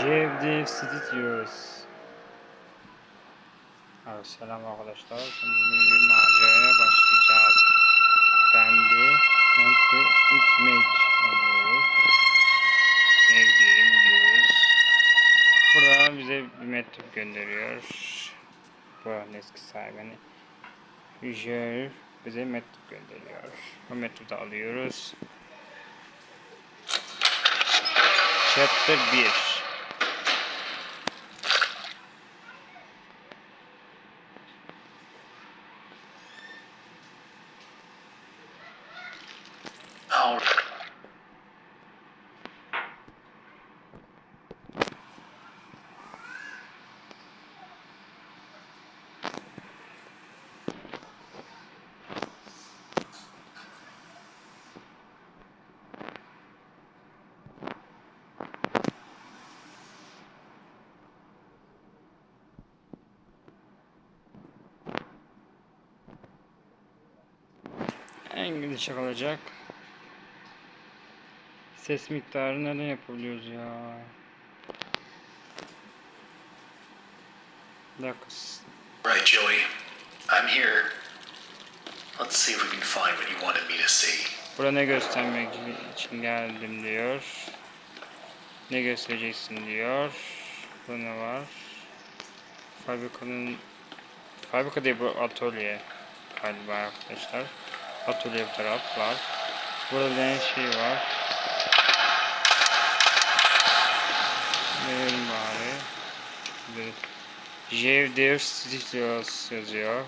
Jevdev Studios. Evet, selam arkadaşlar. Şimdi bir maceraya başlayacağız. Ben de Monty Ultimate oynuyoruz. Sevdiğim diyoruz. Burada bize bir mektup gönderiyor. Bu eski sahibini. Jer bize mektup gönderiyor. Bu mektubu da alıyoruz. Chapter 1 İngilizce kalacak. Ses miktarı neden yapabiliyoruz ya? Bir dakika. right, Joey. I'm here. Let's see if we can find what you wanted me to see. Burada ne göstermek için geldim diyor. Ne göstereceksin diyor. Burada ne var? Fabrikanın fabrika değil bu atölye galiba arkadaşlar. Atölye taraf var. Burada bir tane şey var. Verelim bari. Jevdev Studios yazıyor.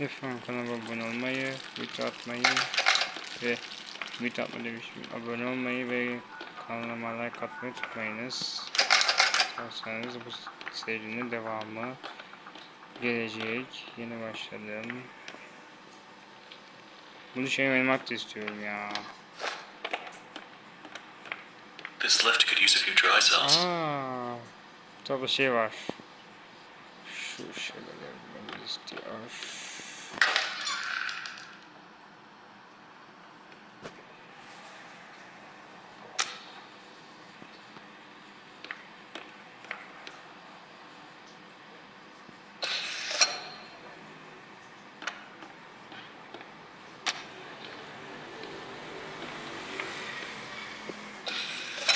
Lütfen kanala abone olmayı, video atmayı ve video atma demişim. Abone olmayı ve kanalıma like atmayı tutmayınız. İsterseniz bu serinin devamı gelecek. Yeni başladım. Bunu şey oynamak da istiyorum ya. This lift could use a few dry cells. Aa, burada şey var. Şu bulmamızı istiyor.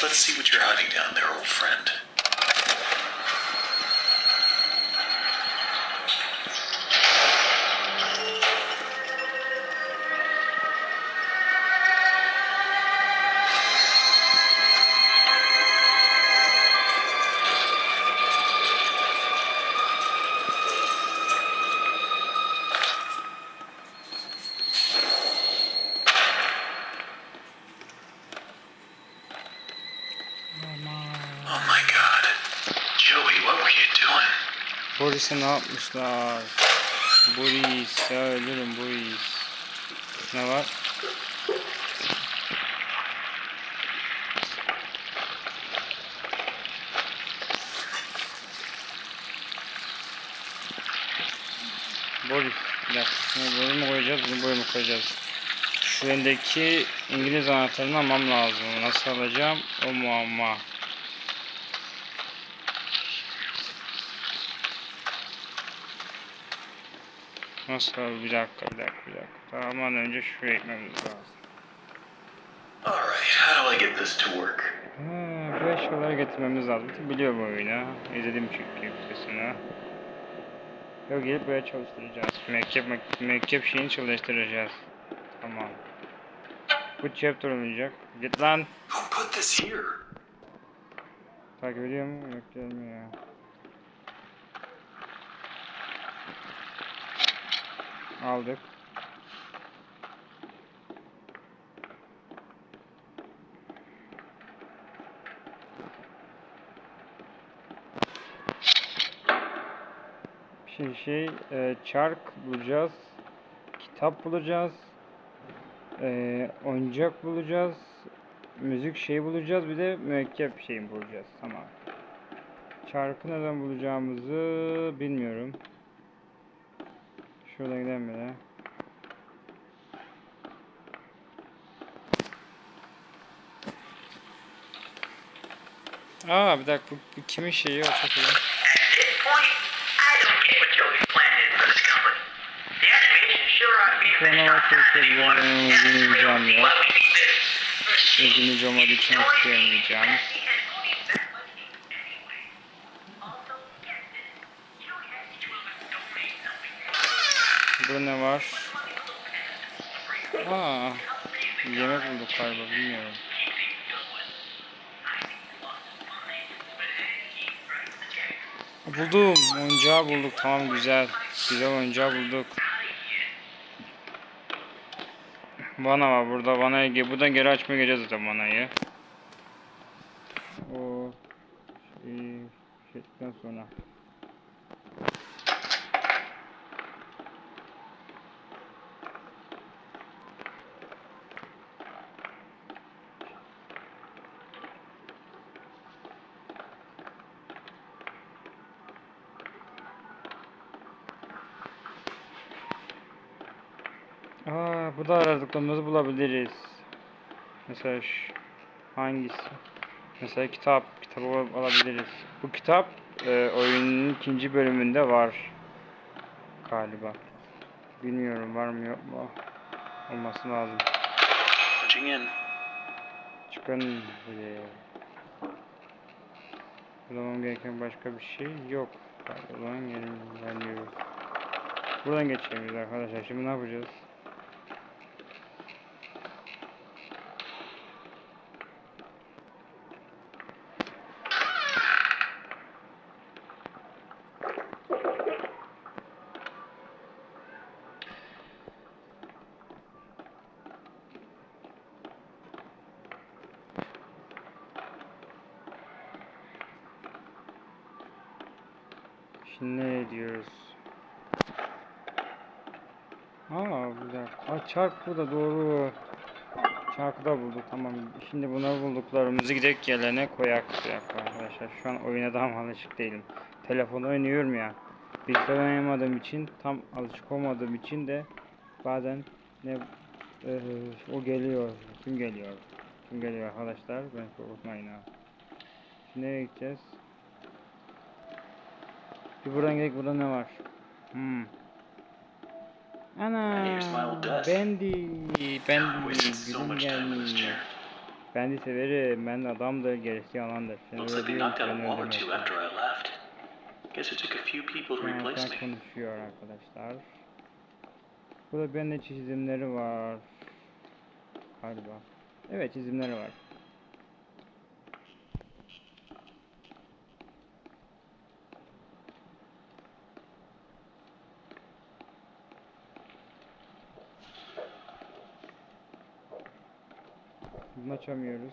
Let's see what you're hiding down there, old friend. Boris'e ne yapmışlar? Boris, ya ölürüm Boris. Ne var? Boris, dakika. Şunu buraya mı koyacağız, bunu buraya mı koyacağız? Şu öndeki İngiliz anahtarını almam lazım. Nasıl alacağım? O muamma. Nasıl? Bir dakika, bir dakika, bir dakika. Tamam önce şuraya gitmemiz lazım. Alright, how do I get this to work? Ha, bu eşyaları getirmemiz lazım. Biliyorum oyunu. İzledim çünkü yüktesini. Yok gelip buraya çalıştıracağız. Mekkep, mekkep şeyini çalıştıracağız. Tamam. Bu chapter olacak. Git lan. Who put this here? Takip ediyor mu? Yok gelmiyor. Aldık. Şey şey e, çark bulacağız. Kitap bulacağız. E, oyuncak bulacağız. Müzik şeyi bulacağız. Bir de mürekkep şeyi bulacağız. Tamam. Çarkı neden bulacağımızı bilmiyorum. Şuradan gidelim bir de. Aa bir dakika bu, bu kimin şeyi o çok iyi. Bana bakılsa bir an ilgileneceğim ya. İlgileneceğim hadi çok sevmeyeceğim. Burada ne var? Aa, yemek bulduk galiba bilmiyorum. Buldum. Oyuncağı bulduk. Tamam güzel. Güzel oyuncağı bulduk. Vana var burada. Vana'ya ge- buradan geri açmaya geleceğiz zaten vanayı. Aa, bu da aradıklarımızı bulabiliriz. Mesela şu, hangisi? Mesela kitap, kitabı al- alabiliriz. Bu kitap e, oyunun ikinci bölümünde var galiba. Bilmiyorum var mı yok mu? Olması lazım. İn. Çıkın buraya. Bulmam gereken başka bir şey yok. Zaman ilerliyoruz. Buradan geçeceğiz arkadaşlar. Şimdi ne yapacağız? Ne diyoruz? Aa güzel. Aa çark burada doğru. Çarkı da bulduk tamam. Şimdi buna bulduklarımızı gidip yerlerine koyak arkadaşlar. Şu an oyuna daha alışık değilim. Telefon oynuyorum ya. Bilgisayar oynayamadığım için tam alışık olmadığım için de bazen ne eee, o geliyor. Kim geliyor? Kim geliyor arkadaşlar? Ben korkutmayın ha. Şimdi nereye gideceğiz? Bir buradan gidelim burada ne var? Hmm. Ana. Bendy. Bendy. Gülüm gelmiş. Bendy severim. Ben adamdır. Gerisi yalandır. Sen Looks öyle like they değil knocked out a wall or öyle two demezsin. after I left. Guess it took a few people to replace Şu me. an konuşuyor arkadaşlar. Burada bende çizimleri var. Galiba. Evet çizimleri var. Bunu açamıyoruz.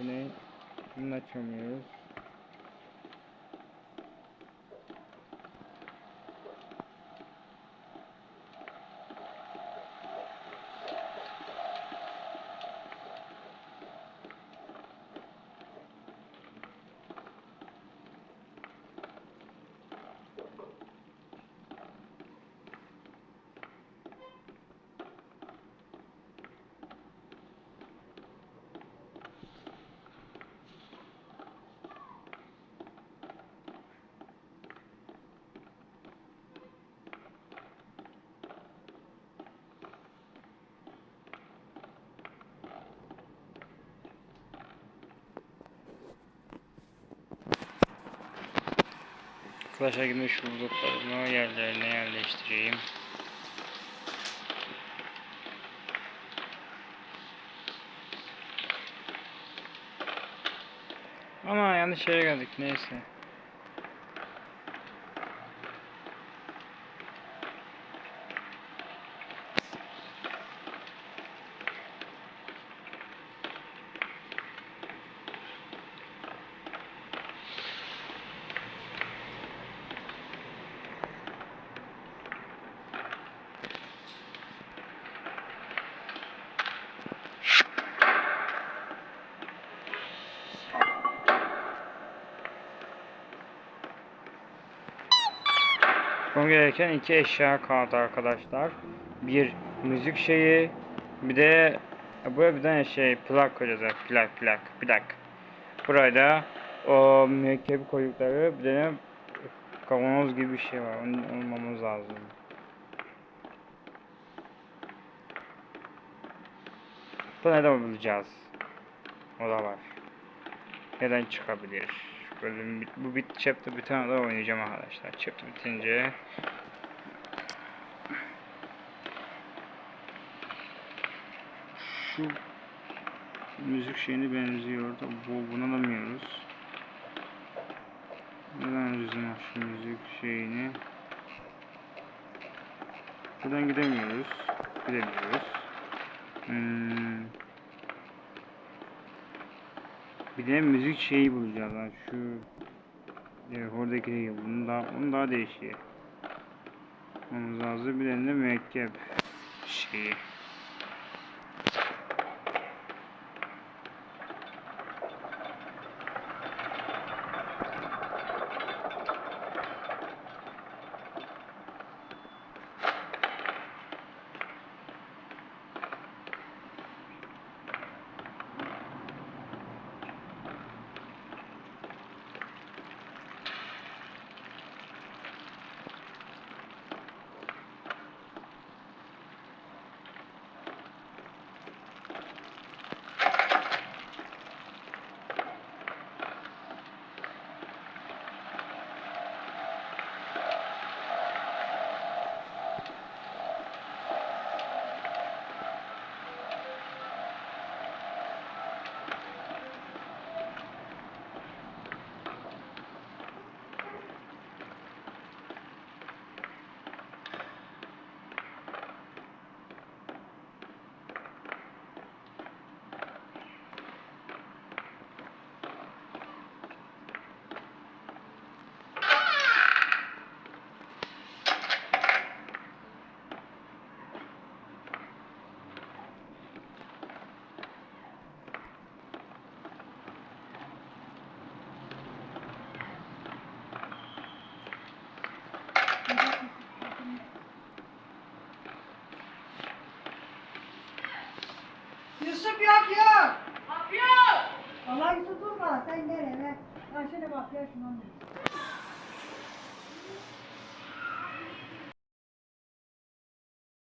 Bu ne? Bunu açamıyoruz. Arkadaşlar şu bulduklarımı yerlerine yerleştireyim. Ama yanlış yere geldik neyse. Yapmam gereken iki eşya kaldı arkadaşlar. Bir müzik şeyi, bir de buraya bir tane şey plak koyacağız. Plak plak plak. Burada o mürekkep koydukları bir de kavanoz gibi bir şey var. Onu olmamız lazım. Bu neden bulacağız? O da var. Neden çıkabilir? Bölüm bu bit chapter bir tane daha oynayacağım arkadaşlar. Chapter bitince şu müzik şeyine benziyor da bu buna alamıyoruz. Neden bizim şu müzik şeyini? Buradan gidemiyoruz. Gidemiyoruz. Hmm. Bir de müzik şeyi bulacağız lan şu oradaki değil bunun daha onun daha değişiği. Olmamız lazım bir de mürekkep şeyi. Yusuf yok yok. Yapıyor! Vallahi Yusuf durma sen gel eve. Ben şöyle bak ya şuna.